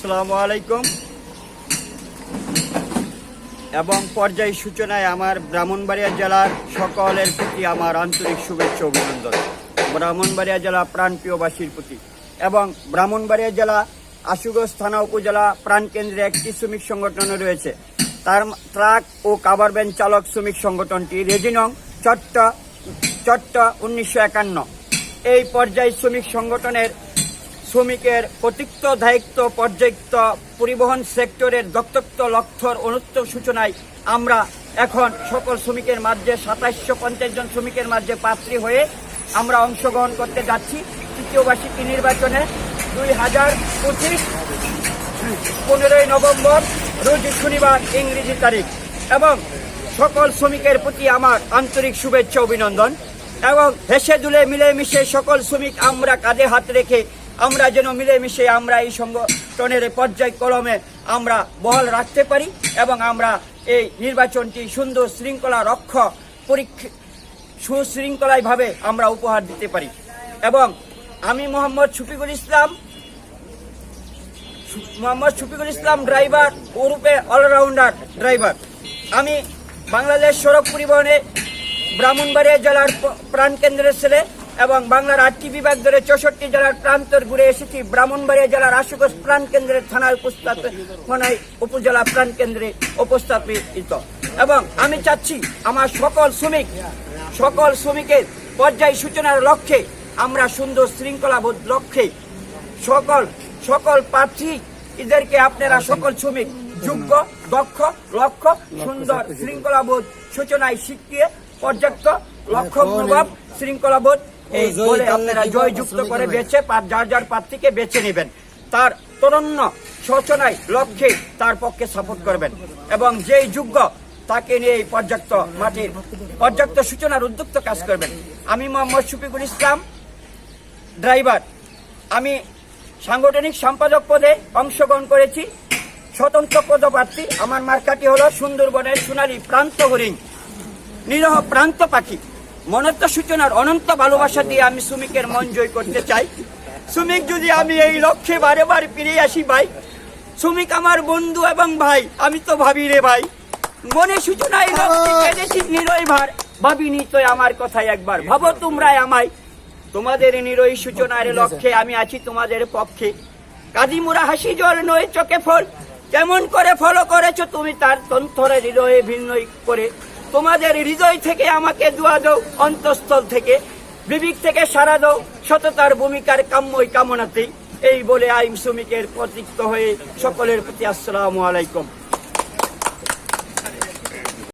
আসসালামু আলাইকুম। এবং পর্যায় সূচনায় আমার ব্রাহ্মণবাড়িয়া জেলার সকলের প্রতি আমার আন্তরিক শুভেচ্ছা অভিনন্দন। ব্রাহ্মণবাড়িয়া জেলা প্রাণপ্রিয়বাসীর প্রতি এবং ব্রাহ্মণবাড়িয়া জেলা আশুগঞ্জ থানা উপজেলা প্রাণকেন্দ্রে একটি শ্রমিক সংগঠন রয়েছে। তার ট্রাক ও কাভার ভ্যান চালক শ্রমিক সংগঠনটি রেজিনং চট্ট চট্ট উনিশশো একান্ন। এই পর্যায় শ্রমিক সংগঠনের শ্রমিকের কর্তৃত্ব দায়িত্ব পর্যায়িত পরিবহন সেক্টরের দত্তত্ব লক্ষ্যর অনুত্ত সূচনায় আমরা এখন সকল শ্রমিকের মাঝে, সাতাইশশো পঞ্চাশ জন শ্রমিকের মাঝে পাত্রী হয়ে আমরা অংশগ্রহণ করতে যাচ্ছি। তৃতীয় বার্ষিকী নির্বাচনে দুই হাজার পঁচিশ পনেরোই নভেম্বর, রোজ শনিবার ইংরেজি তারিখ। এবং সকল শ্রমিকের প্রতি আমার আন্তরিক শুভেচ্ছা, অভিনন্দন। এবং হেসে দুলে মিলেমিশে সকল শ্রমিক আমরা কাঁধে হাত রেখে আমরা যেন মিলেমিশে আমরা এই সংগঠনের পর্যায় কলমে আমরা বহাল রাখতে পারি এবং আমরা এই নির্বাচনটি সুন্দর শৃঙ্খলা রক্ষ পরীক্ষা সুশৃঙ্খলাভাবে আমরা উপহার দিতে পারি। এবং আমি মোহাম্মদ শফিকুল ইসলাম, মোহাম্মদ শফিকুল ইসলাম ড্রাইভার, ওরূপে অলরাউন্ডার ড্রাইভার। আমি বাংলাদেশ সড়ক পরিবহনে ব্রাহ্মণবাড়িয়া জেলার প্রাণকেন্দ্রের ছেলে এবং বাংলার আটটি বিভাগ ধরে চৌষট্টি জেলার প্রান্তর ঘুরে এসেছি। ব্রাহ্মণবাড়িয়া জেলার আশুগঞ্জ প্রাণকেন্দ্রের থানায় উপস্থাপনায় উপজেলা প্রাণকেন্দ্রে উপস্থাপিত। এবং আমি চাচ্ছি আমার সকল শ্রমিক, সকল শ্রমিকের পর্যায় সূচনার লক্ষ্যে আমরা সুন্দর শৃঙ্খলাবোধ লক্ষ্যে সকল সকল প্রার্থী এদেরকে আপনারা সকল শ্রমিক যোগ্য, দক্ষ, লক্ষ্য, সুন্দর শৃঙ্খলাবোধ সূচনায় শিখিয়ে পর্যাপ্ত লক্ষ্য মনোভাব শৃঙ্খলাবোধ এই বলে আপনারা জয়যুক্ত করে বেছে যার যার প্রার্থীকে বেছে নেবেন। তার তরণ্য সূচনায় লক্ষ্যে তার পক্ষে সাপোর্ট করবেন। এবং যেই যোগ্য তাকে নিয়ে এই পর্যাপ্ত মাটির পর্যাপ্ত সূচনার উদ্যুক্ত কাজ করবেন। আমি মোহাম্মদ শফিকুল ইসলাম ড্রাইভার। আমি সাংগঠনিক সম্পাদক পদে অংশগ্রহণ করেছি। স্বতন্ত্র পদপ্রার্থী। আমার মার্কাটি হলো সুন্দরবনের সোনালী প্রান্ত হরিণ। নিরহ প্রান্ত পাখি। মনত্ব সূচনার অনন্ত ভালোবাসা দিয়ে আমি শ্রমিকের মন জয় করতে চাই। শ্রমিক যদি আমি এই লক্ষ্যে বারে বারে ফিরে আসি ভাই শ্রমিক আমার বন্ধু এবং ভাই আমি তো ভাবি রে ভাই। মনে সূচনায় লক্ষ্যে কেঁদেছি নিরয় ভার। ভাবিনি তো আমার কথাই একবার। ভাবো তোমরাই আমায়। তোমাদের নিরই সূচনার লক্ষ্যে আমি আছি তোমাদের পক্ষে। কাজী মুরা হাসি জল নয় চোখে ফল। কেমন করে ফলো করেছ তুমি তার তন্ত্রে হৃদয়ে ভিন্ন করে। তোমাদের হৃদয় থেকে আমাকে দোয়া দাও, অন্তঃস্থল থেকে, বিবেক থেকে সারা দাও, সততার ভূমিকার কাম্যই কামনাতেই। এই বলে আইম শ্রমিকের প্রতীক্ত হয়ে সকলের প্রতি আসসালামু আলাইকুম।